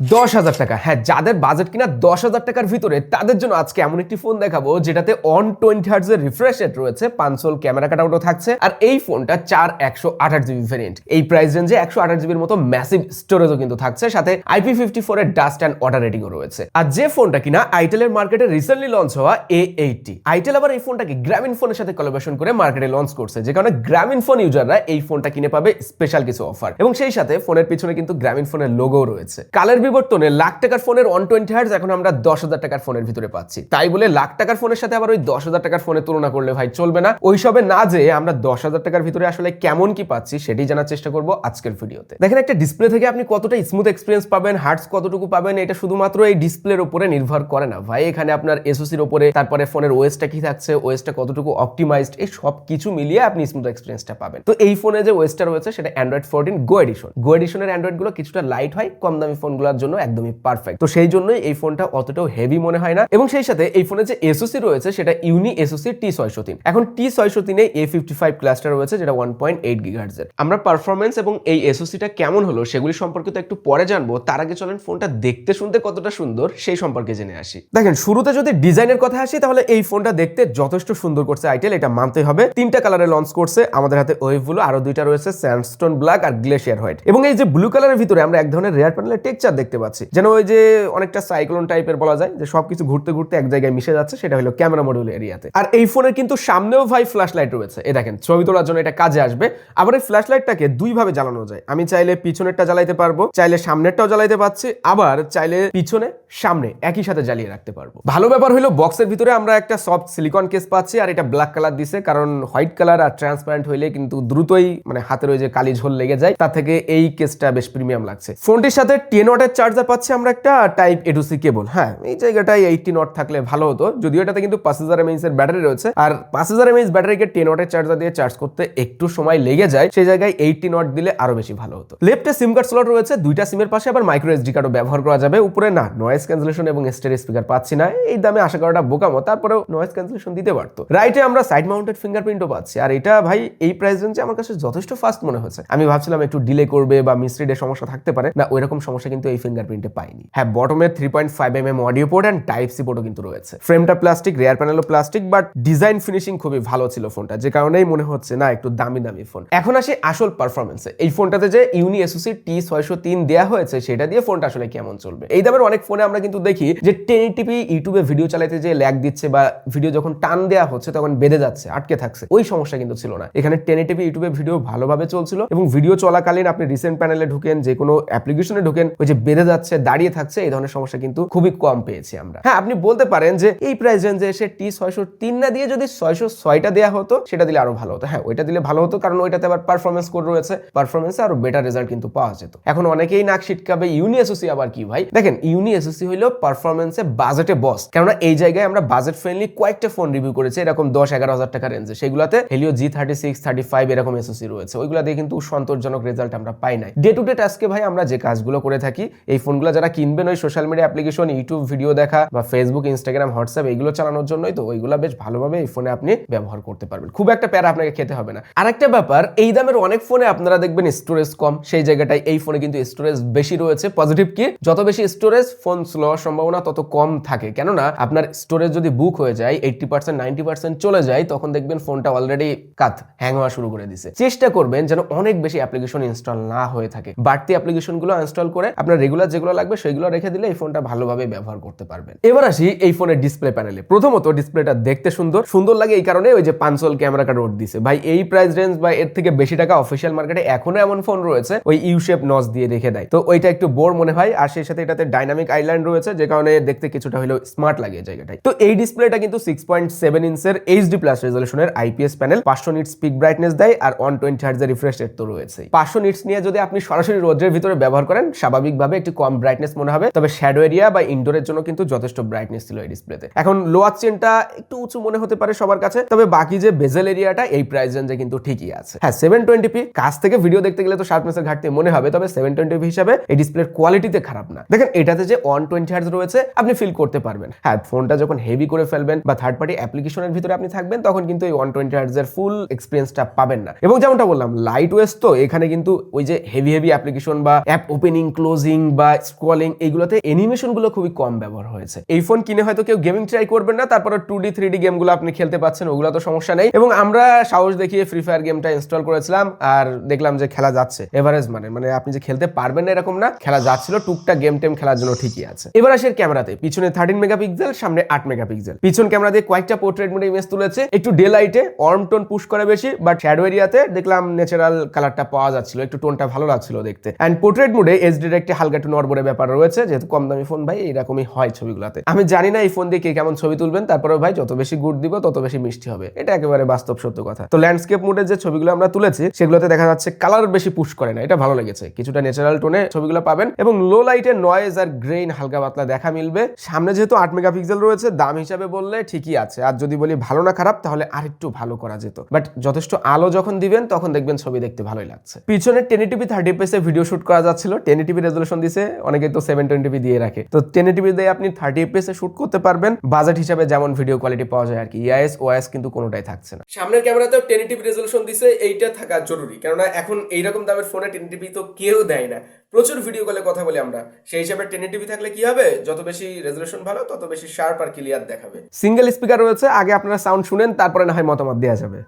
দশ হাজার টাকা। হ্যাঁ যাদের বাজেট কিনা দশ হাজার টাকার ভিতরে, তাদের জন্য আজকে এমন একটি ফোন দেখাবো, যেটাতে অন টোয়েন্টি হার্টস এর রিফ্রেশ রেট রয়েছে পাঁচশোল ক্যামেরা কাটাউটও থাকছে, আর এই ফোনটা চার একশো আঠাশ জিবি ভেরিয়েন্ট এই প্রাইস রেঞ্জে একশো আঠাশ জিবির মতো ম্যাসিভ স্টোরেজও কিন্তু থাকছে, সাথে আইপি ফিফটি ফোর এর ডাস্ট অ্যান্ড ওয়াটার রেটিংও রয়েছে। আর যে ফোনটা কিনা আইটেলের মার্কেটে রিসেন্টলি লঞ্চ হওয়া এ এইটটি আইটেল আবার এই ফোনটাকে গ্রামীণ ফোনের সাথে কোলাবোরেশন করে মার্কেটে লঞ্চ করছে, যে কারণে গ্রামীণ ফোন ইউজাররা এই ফোনটা কিনে পাবে স্পেশাল কিছু অফার এবং সেই সাথে ফোনের পিছনে কিন্তু গ্রামীণ ফোনের লোগো রয়েছে। কালের বিবর্তনে লাখ টাকার ফোনের ওয়ান টোয়েন্টি হার্জ এখন আমরা দশ হাজার টাকার ফোনের ভিতরে পাচ্ছি। তাই বলে লাখ টাকার ফোনের সাথে আবার ওই দশ হাজার টাকার ফোনের তুলনা করলে ভাই চলবে না। ওই ওইসবে না যে আমরা দশ হাজার টাকার ভিতরে আসলে কেমন কি পাচ্ছি সেটি জানার চেষ্টা করব আজকের ভিডিওতে। দেখেন একটা ডিসপ্লে থেকে আপনি কতটা স্মুথ এক্সপিরিয়েন্স পাবেন হার্টস কতটুকু পাবেন, এটা শুধুমাত্র এই ডিসপ্লের উপরে নির্ভর করে না ভাই। এখানে আপনার এসওসির উপরে, তারপরে ফোনের ওয়েসটা কি থাকছে ওয়েসটা কতটুকু অপটিমাইজড এই সব কিছু মিলিয়ে আপনি স্মুথ এক্সপিরিয়েন্সটা পাবেন। তো এই ফোনে যে ওয়েসটা রয়েছে সেটা Android fourteen Go edition Go এডিশনের অ্যান্ড্রয়েডগুলো কিছুটা লাইট হয়, কম দামি ফোনগুলোর জন্য একদমই পারফেক্ট তো সেই জন্যই এই ফোনটা অতটাও হেভি মনে হয় না এবং সেই সাথে এই ফোনে যে এসওসি রয়েছে সেটা ইউনি এসওসি টি ছয়শো তিন। এখন টি ছয়শো তিনে এ ফিফটি ফাইভ ক্লাস্টার রয়েছে যেটা ওয়ান পয়েন্ট এইট গিগার্সের আমরা পারফরমেন্স এবং এই এসওসিটা কেমন হলো সেগুলি সম্পর্কে তো একটু পরে জানব। তার আগে চলেন ফোনটা দেখতে শুনতে কতটা সুন্দর সেই সম্পর্কে জেনে আসি। দেখেন, শুরুতে যদি ডিজাইনের কথা আসি তাহলে এই ফোনটা দেখতে যথেষ্ট সুন্দর করছে আইটেল এটা মানতে হবে। তিনটা কালারে লঞ্চ করছে। আমাদের হাতে ওয়েভগুলো আরও দুইটা রয়েছে স্যান্ডস্টোন ব্ল্যাক আর গ্লেশিয়ার হোয়াইট এবং এই যে ব্লু কালারের ভিতরে আমরা এক ধরনের রেয়ার প্যানেলের টেক্সচার দেখতে পাচ্ছি। যেন ওই যে অনেকটা সাইক্লোন টাইপের বলা যায়, যে সবকিছু ঘুরতে ঘুরতে এক জায়গায় মিশে যাচ্ছে, সেটা হলো ক্যামেরা মডিউল এরিয়াতে আর এই ফোনের কিন্তু সামনেও ভাই ফ্ল্যাশ লাইট রয়েছে। এই দেখেন, ছবি তোলার জন্য এটা কাজে আসবে। আবার এই ফ্ল্যাশ লাইটটাকে দুই ভাবে জ্বালানো যায়। আমি চাইলে পিছনেরটা জ্বালাইতে পারব, চাইলে সামনেরটাও জ্বালাইতে পারছি, আবার চাইলে পিছনে, সামনে একই সাথে জ্বালিয়ে রাখতে পারব। ভালো ব্যাপার হলো বক্সের ভিতরে আমরা একটা সফট সিলিকন কেস পাচ্ছি, আর এটা ব্ল্যাক কালার দিছে, কারণ হোয়াইট কালার আর ট্রান্সপারেন্ট হইলে কিন্তু দ্রুতই মানে হাতের ওই যে কালি ঝোল লেগে যায় তার থেকে এই কেসটা বেশ প্রিমিয়াম লাগছে। ফোনটির সাথে টেন ওয়াটের চার্জার পাচ্ছি আমরা একটা টাইপ এডুসি কেবল হ্যাঁ এই জায়গাটায় এইটটি নট থাকলে ভালো হতো। যদিও এটাতে কিন্তু পাঁচ হাজার এমএইচ এর ব্যাটারি রয়েছে। আর পাঁচ হাজার এমএইচ ব্যাটারিকে টেন ওয়াটের চার্জার দিয়ে চার্জ করতে একটু সময় লেগে যায়, সেই জায়গায় এইটটি নট দিলে আরও বেশি ভালো হতো। লেফটে সিম কার্ড স্লট রয়েছে, দুইটা সিমের পাশে আবার মাইক্রো এসডি কার্ডও ব্যবহার করা যাবে। উপরে না নয়েজ ক্যান্সেলেশন এবং স্টেরিও স্পিকার পাচ্ছি না। এই দামে আশা করাটা বোকামো, তারপরেও নয়েজ ক্যান্সেলেশন দিতে পারতো। রাইটে আমরা সাইড মাউন্টেড ফিঙ্গারপ্রিন্টও পাচ্ছি। আর এটা ভাই, এই প্রাইস রেঞ্জে আমার কাছে যথেষ্ট ফাস্ট মনে হচ্ছে। আমি ভাবছিলাম একটু ডিলে করবে বা মিসরিডের সমস্যা থাকতে পারে। না ওই রকম সমস্যা কিন্তু এই ফিঙ্গারপ্রিন্টে পাইনি। হ্যাঁ বটমে three point five M M audio port and type C পোর্টও কিন্তু রয়েছে। ফ্রেমটা প্লাস্টিক রেয়ার প্যানেলও প্লাস্টিক বাট ডিজাইন ফিনিশিং খুবই ভালো ছিল ফোনটা যে কারণেই মনে হচ্ছে, না, একটু দামি দামি ফোন এখন আসি আসল পারফরমেন্সে এই ফোনটাতে যে ইউনি এসওসি টি ছয়শো তিন দেওয়া হয়েছে, সেটা দিয়ে ফোনটা আসলে কেমন চলবে? এই দামের অনেক ফোনে আমরা কিন্তু দেখি যে টেন টিপি ইউটিউবে ভিডিও চালাতে যে ল্যাগ দিচ্ছে বা ভিডিও যখন টান দেওয়া হচ্ছে, তখন বেঁধে যাচ্ছে, আটকে থাকছে। ওই সমস্যা কিন্তু ছিল না। এখানে টেন টিপি ইউটিউবে ভিডিও ভালোভাবে চলছিল এবং ভিডিও চলাকালীন আপনি রিসেন্ট প্যানেলে ঢুকেন যে কোনো অ্যাপ্লিকেশনে ঢুকেন, ওই যে বেঁধে যাচ্ছে, দাঁড়িয়ে থাকছে, এই ধরনের সমস্যা কিন্তু খুবই কম পেয়েছি আমরা। হ্যাঁ আপনি বলতে পারেন যে এই প্রাইস রেঞ্জে এসে টি ছয়শো তিন না দিয়ে যদি ছয়শো ছয়টা দেওয়া হতো, সেটা দিলে আরও ভালো হতো। হ্যাঁ ওইটা দিলে ভালো হতো কারণ ওইটাতে আবার পারফরমেন্স কোড রয়েছে। পারফরমেন্সে আরও বেটার রেজাল্ট কিন্তু পাওয়া যেত। এখন অনেকেই নাক ছিটকাবে ইউনি এসোসি আবার কি ভাই? দেখেন ইউনি এসোসি হলো পারফরমেন্সে বাজেটে বস কেননা এই জায়গায় আমরা বাজেট ফ্রেন্ডলি কয়েকটা ফোন রিভিউ করেছি, এরকম দশ এগারো হাজার টাকা রেঞ্জে সেগুলোতে Helio G thirty six thirty five এরকম এসোসি রয়েছে। ওইগুলো দিয়ে কিন্তু সন্তোষজনক রেজাল্ট আমরা পাই নাই। ডে টু ডে টাস্কে ভাই আমরা যে কাজগুলো করে থাকি এই ফোনগুলো যারা কিনবেন, ওই social media application YouTube video দেখা বা ফেসবুক ইনস্টাগ্রাম হোয়াটসঅ্যাপ এগুলো চালানোর জন্যই তো ওইগুলো বেশ ভালোভাবে এই ফোনে আপনি ব্যবহার করতে পারবেন। খুব একটা প্যারা আপনাকে খেতে হবে না। আরেকটা ব্যাপার, এই দামের অনেক ফোনে আপনারা দেখবেন স্টোরেজ কম। সেই জায়গাটায় এই ফোনে কিন্তু স্টোরেজ বেশি রয়েছে। পজিটিভ কি? যত বেশি স্টোরেজ ফোন স্লো সম্ভাবনা তত কম থাকে। কেননা, আপনার স্টোরেজ যদি বুক হয়ে যায় এইটটি পার্সেন্ট নাইনটি পার্সেন্ট চলে যায়, তখন দেখবেন ফোনটা অলরেডি কাত হ্যাং হওয়া শুরু করে দিছে। চেষ্টা করবেন যেন অনেক বেশি অ্যাপ্লিকেশন ইনস্টল না হয়ে থাকে। বাড়তি অ্যাপ্লিকেশনগুলো ইনস্টল করে আপনার রেগুলার যেগুলো লাগবে সেগুলো রেখে দিলে এই ফোনটা ভালোভাবে ব্যবহার করতে পারবেন। এবার আসি এই ফোনের ডিসপ্লে প্যানেলে প্রথমত ডিসপ্লেটা দেখতে সুন্দর। সুন্দর লাগে এই কারণে ওই যে পাঁচশোল ক্যামেরা কার্ড রোড দিছে। ভাই, এই প্রাইস রেঞ্জ বা এর থেকে বেশি টাকা অফিসিয়াল মার্কেটে এখনও এমন ফোন রয়েছে, ওই ইউ শেপ নস দিয়ে রেখে দেয়। তো ওইটা একটু বোর মনে হয়, আর সেই সাথে এটাতে ডাইনামিক আইল্যান্ড রয়েছে, যে কারণে দেখতে কিছুটা হলেও স্মার্ট লাগে এই জায়গাটায়। তো এই ডিসপ্লেটা কিন্তু সিক্স পয়েন্ট সেভেন ইঞ্চের এইচডি প্লাস রেজলিউশনের আইপিএস প্যানেল পাঁচশো নিট স্পিক ব্রাইটনেস দেয়, আর ওয়ান টোয়েন্টি হার্জের রিফ্রেশ রেট তো রয়েছে পাঁচশো নিটস নিয়ে যদি আপনি সরাসরি রোদ্রের ভিতরে ব্যবহার করেন, স্বাভাবিকভাবে একটু কম ব্রাইটনেস মনে হবে, তবে শ্যাডো এরিয়া বা ইনডোরের জন্য কিন্তু যথেষ্ট ব্রাইটনেস ছিল এই ডিসপ্লেতে এখন লোয়ার চেনটা একটু উঁচু মনে হতে পারে সবার কাছে, তবে বাকি যে বেজেল এরিয়াটা এই প্রাইস রেঞ্জে কিন্তু ঠিকই আছে। হ্যাঁ সেভেন টোয়েন্টি পি কাছ থেকে ভিডিও দেখতে গেলে তো শার্পনেসের ঘাটতি মনে হবে, তবে সেভেন টোয়েন্টি পি হিসাবে এই ডিসপ্লের কোয়ালিটিতে খারাপ না। দেখেন, এটাতে যে ওয়ান টোয়েন্টি হার্জ রয়েছে, আপনি ফিল করতে পারবেন। হ্যাঁ ফোনটা যখন হেভি করে ফেলবেন বা থার্ড পার্টি অ্যাপ্লিকেশনের ভিতরে আপনি থাকবেন, তখন কিন্তু এই ওয়ান টোয়েন্টি হার্জের ফুল এক্সপিরিয়েন্সটা পাবেন না। এবং যেমনটা বললাম লাইট ওয়েস্ট তো, এখানে কিন্তু ওই যে হেভি হেভি অ্যাপ্লিকেশন বা অ্যাপ ওপেনিং ক্লোজিং বা স্ক্রলিং এইগুলোতে অ্যানিমেশনগুলো খুবই কম ব্যবহার হয়েছে। এই ফোন কিনে হয়তো কেউ গেমিং ট্রাই করবেন না তারপরে টু ডি থ্রি ডি গেমগুলো আপনি খেলতে পাচ্ছেন, ওগুলো তো সমস্যা নেই। এবং আমরা সাহস দেখিয়ে ফ্রি ফায়ার গেমটা ইনস্টল করেছিলাম আর দেখলাম যে খেলা যাচ্ছে। এভারেজ মানে মানে আপনি যে খেলতে পারবেন না এরকম না, খেলা যাচ্ছিল, টুকটাক গেম টেম খেলার জন্য ঠিকই আছে। এবার আসে ক্যামেরাতে পিছনে থার্টিন মেগাপিক্সেল সামনে আট মেগাপিক্সেল পিছন ক্যামেরা দিয়ে কয়েকটা পোর্ট্রেট মোডে ইমেজ তুলেছে। একটু ডে লাইটে অর্ম টোন পুশ করে বেশি বাট শ্যাডো এরিয়াতে দেখলাম ন্যাচারাল কালারটা পাওয়া যাচ্ছিল। একটু টোনটা ভালো লাগছিল দেখতে। অ্যান্ড পোর্ট্রেট মোডে এইচডির একটি হালকা একটু নড়বড়ে ব্যাপার রয়েছে, যেহেতু কম দামি ফোন ভাই এরকমই হয় ছবিগুলোতে। আমি জানি না এই ফোন দিয়ে কে কেমন ছবি তুলবেন তারপরে ভাই যত বেশি গুড দিব, তত বেশি মিষ্টি হবে। এটা একেবারে বাস্তব সত্য কথা। তো ল্যান্ডস্কেপ মোডে যে ছবিগুলো আমরা তুলেছি, সেগুলোতে দেখা যাচ্ছে কালার বেশি পুশ করে না, এটা ভালো লেগেছে। কিছুটা ন্যাচারাল টোনে ছবিগুলো পাবেন এবং লো লাইটে নয়েজ আর গ্রেইন হালকা পাতলা দেখা মিলবে। সামনে যেহেতু আট মেগাপিক্সেল রয়েছে, দাম হিসাবে বললে ঠিকই আছে। আর যদি বলি ভালো না খারাপ, তাহলে আরেকটু ভালো করা যেত। বাট যথেষ্ট আলো যখন দিবেন, তখন দেখবেন ছবি দেখতে ভালোই লাগছে। পিছনে টেন টিভি থার্টি এ ভিডিও শুট করা যাচ্ছিল। টেন টিভি রেজলিউশন দিছে অনেকে তো সেভেন টোয়েন্টি দিয়ে রাখে। তো টেন টিভি দিয়ে আপনি থার্টি এফপিএস এ শুট করতে পারবেন। বাজেট হিসাবে যেমন ভিডিও কোয়ালিটি পাওয়া যায় আর কি ইআইএস ওআইএস কিন্তু কোনোটাই থাকছে না। সামনের ক্যামেরাতেও টেন টিভি রেজলিউশন দিছে এইটা থাকা জরুরি। কেননা এখন এইরকম দামের ফোনে টেন টিভি তো কেউ দেয় না। প্রচুর ভিডিও কলে কথা বলি আমরা। সেই হিসাবে টেন টিভি থাকলে কি হবে? যত বেশি রেজলিউশন ভালো তত বেশি শার্প আর ক্লিয়ার দেখাবে। সিঙ্গেল স্পিকার রয়েছে আগে আপনারা সাউন্ড শুনেন তারপরে না হয় মতামত দেওয়া যাবে।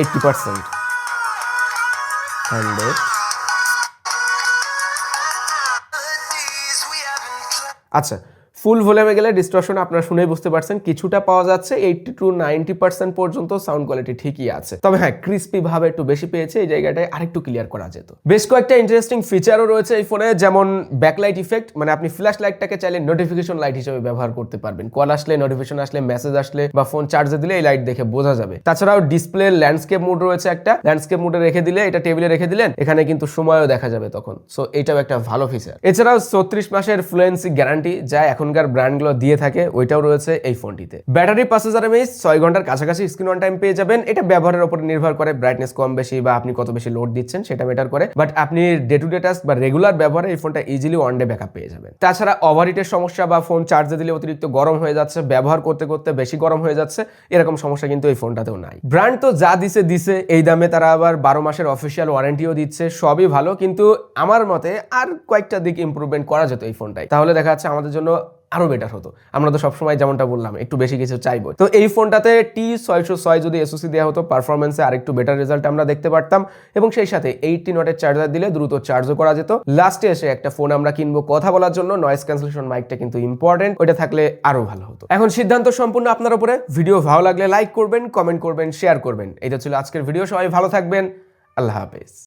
এইটটি পার্সেন্ট হান্ড্রেড আচ্ছা ফুল ভলিউমে গেলে ডিস্টরশন আপনারা শুনেই বুঝতে পারছেন, কিছুটা পাওয়া যাচ্ছে এইটটি টু নাইনটি পার্সেন্ট পর্যন্ত সাউন্ড কোয়ালিটি ঠিকই আছে। তবে হ্যাঁ ক্রিস্পি ভাবে একটু বেশি পেয়েছে, এই জায়গাটায় আরেকটু ক্লিয়ার করা যেত। বেশ কয়েকটা ইন্টারেস্টিং ফিচারও রয়েছে এই ফোনে যেমন ব্যাকলাইট ইফেক্ট মানে আপনি ফ্ল্যাশ লাইটটাকে চাইলে নোটিফিকেশন লাইট হিসেবে ব্যবহার করতে পারবেন। কল আসলে নোটিফিকেশন আসলে মেসেজ আসলে, বা ফোন চার্জে দিলে এই লাইট দেখে বোঝা যাবে। তাছাড়াও ডিসপ্লে ল্যান্ডস্কেপ মোড রয়েছে একটা ল্যান্ডস্কেপ মোডে রেখে দিলে, এটা টেবিলে রেখে দিলেন, এখানে কিন্তু সময়ও দেখা যাবে তখন। সো এটাও একটা ভালো ফিচার এছাড়াও ছত্রিশ মাসের ফ্লুয়েন্সি গ্যারান্টি যা এখনকার ব্র্যান্ডগুলো দিয়ে থাকে, ওইটাও রয়েছে এই ফোনটিতে। ব্যাটারি পাঁচ হাজার এমএইচ ছয় ঘণ্টার কাছাকাছি স্ক্রিন অন টাইম পেয়ে যাবেন। এটা ব্যবহারের উপর নির্ভর করে ব্রাইটনেস কম বেশি বা আপনি কত বেশি লোড দিচ্ছেন, সেটা ম্যাটার করে। বাট আপনি ডে টু ডে টাস্ক বা রেগুলার ব্যবহারে এই ফোনটা ইজিলি ওয়ান ডে ব্যাকআপ পেয়ে যাবেন। তাছাড়া ওভারহিটের সমস্যা বা ফোন চার্জে দিলে অতিরিক্ত গরম হয়ে যাচ্ছে, ব্যবহার করতে করতে বেশি গরম হয়ে যাচ্ছে, এরকম সমস্যা কিন্তু এই ফোনটাতেও নাই। ব্র্যান্ড তো যা দিছে দিছে, এই দামে তারা আবার বারো মাসের অফিসিয়াল ওয়ারেন্টিও দিচ্ছে, সবই ভালো। কিন্তু আমার মতে আর কয়েকটা দিক ইমপ্রুভমেন্ট করা যেত এই ফোনটাই তাহলে দেখা যাচ্ছে আমাদের জন্য আরও বেটার হতো। আমরা তো সবসময় যেমনটা বললাম, একটু বেশি কিছু চাইব। তো এই ফোনটাতে টি ছয়শো ছয় যদি এসওসি দেওয়া হতো পারফরমেন্সে আরেকটু বেটার রেজাল্ট আমরা দেখতে পারতাম। এবং সেই সাথে এইটটি নটের চার্জার দিলে দ্রুত চার্জও করা যেত। লাস্টে এসে একটা ফোন আমরা কিনবো কথা বলার জন্য নয়েস ক্যান্সেলেশন মাইকটা কিন্তু ইম্পর্টেন্ট ওইটা থাকলে আরও ভালো হতো। এখন সিদ্ধান্ত সম্পূর্ণ আপনার উপরে। ভিডিও ভালো লাগলে লাইক করবেন কমেন্ট করবেন শেয়ার করবেন। এটা ছিল আজকের ভিডিও সবাই ভালো থাকবেন। আল্লাহ হাফেজ।